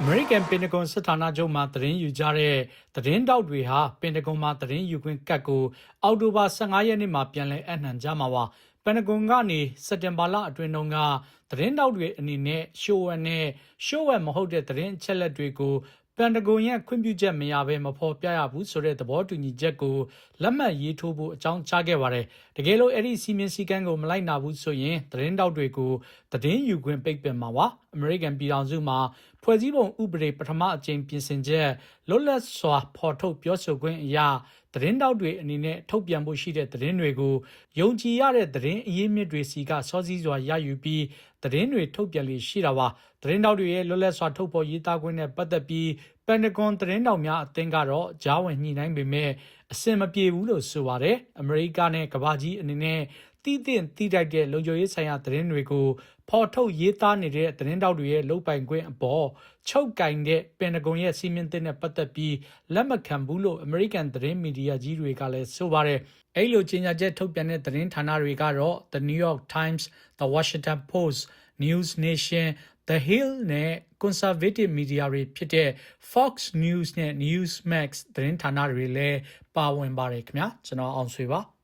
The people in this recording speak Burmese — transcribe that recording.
အမေရိကန်ပင်တဂွန်စစ်ဌာနချုပ်မှသတင်းယူကြတဲ့သတင်းတောက်တွေဟာပင်တဂွန်မှသတင်းယူခွင့်ကတ်ကိုအောက်တိုဘာ15ရက်နေ့မှာပြန်လည်အနှံကြမှာပါပန်တဂွန်ကနေစက်တင်ဘာလအတွင်းတုန်းကသတင်းတောက်တွေအနေနဲ့ရှိုးဝက်နဲ့ရှိုးဝက်မဟုတ်တဲ့သတင်းအချက်လက်တွေကို ပန်တဂွန်ရဲ့ခွင့်ပြုချက်မရဘဲမဖော်ပြရဘူးဆိုတဲ့သဘောတူညီချက်ကိုလက်မှတ်ရေးထိုးဖို့အကြောင်းကြားခဲ့ပါတယ်။တကယ်လို့အဲ့ဒီစီမင်းစည်းကမ်းကိုမလိုက်နာဘူးဆိုရင်သတင်းတောက်တွေကိုသတင်းယူခွင့်ပိတ်ပင်မှာပါ။အမေရိကန်ပြည်ထောင်စုမှာဖွဲ့စည်းပုံဥပဒေပထမအကြိမ်ပြင်ဆင်ချက်လွတ်လပ်စွာဖော်ထုတ်ပြောဆိုခွင့်အရာ သတင်းတောက်တွေအနေနဲ့ထုတ်ပြန်ဖို့ရှိတဲ့သတင်းတွေကိုယုံကြည်ရတဲ့သတင်းအရင်းမြစ်တွေစီကစောစည်းစွာရယူပြီးသတင်းတွေထုတ်ပြန်လေရှိတာပါသတင်းတောက်တွေရဲ့လွတ်လပ်စွာထုတ်ဖော်ရေးသားခွင့်နဲ့ပတ်သက်ပြီး ပန်တဂွန်သတင်းတောက်များအသင်းကတော့ကြားဝင်ညှိနှိုင်းပေမဲ့အဆင်မပြေဘူးလို့ဆိုပါတယ်အမေရိကနဲ့ကမ္ဘာကြီးအနေနဲ့တည်တင်တည်တိုက်တဲ့လုံခြုံရေးဆိုင်ရာသတင်းတွေကိုဖော်ထုတ်ရေးသားနေတဲ့သတင်းတောက်တွေရဲ့လုတ်ပိုင်ခွင့်အပေါ်ချုပ်ကင်တဲ့ပင်တဂွန်ရဲ့စီမင်းတင်နဲ့ပတ်သက်ပြီးလက်မခံဘူးလို့အမေရိကန်သတင်းမီဒီယာကြီးတွေကလည်းဆိုပါတယ်။အဲ့လိုကြေညာချက်ထုတ်ပြန်တဲ့သတင်းဌာနတွေကတော့ The New York Times, The Washington Post, News Nation, The Hill နဲ့ conservative media တွေဖြစ်တဲ့ Fox News နဲ့ Newsmax သတင်းဌာနတွေလည်းပါဝင်ပါတယ်ခင်ဗျာကျွန်တော်အောင်ဆွေပါ။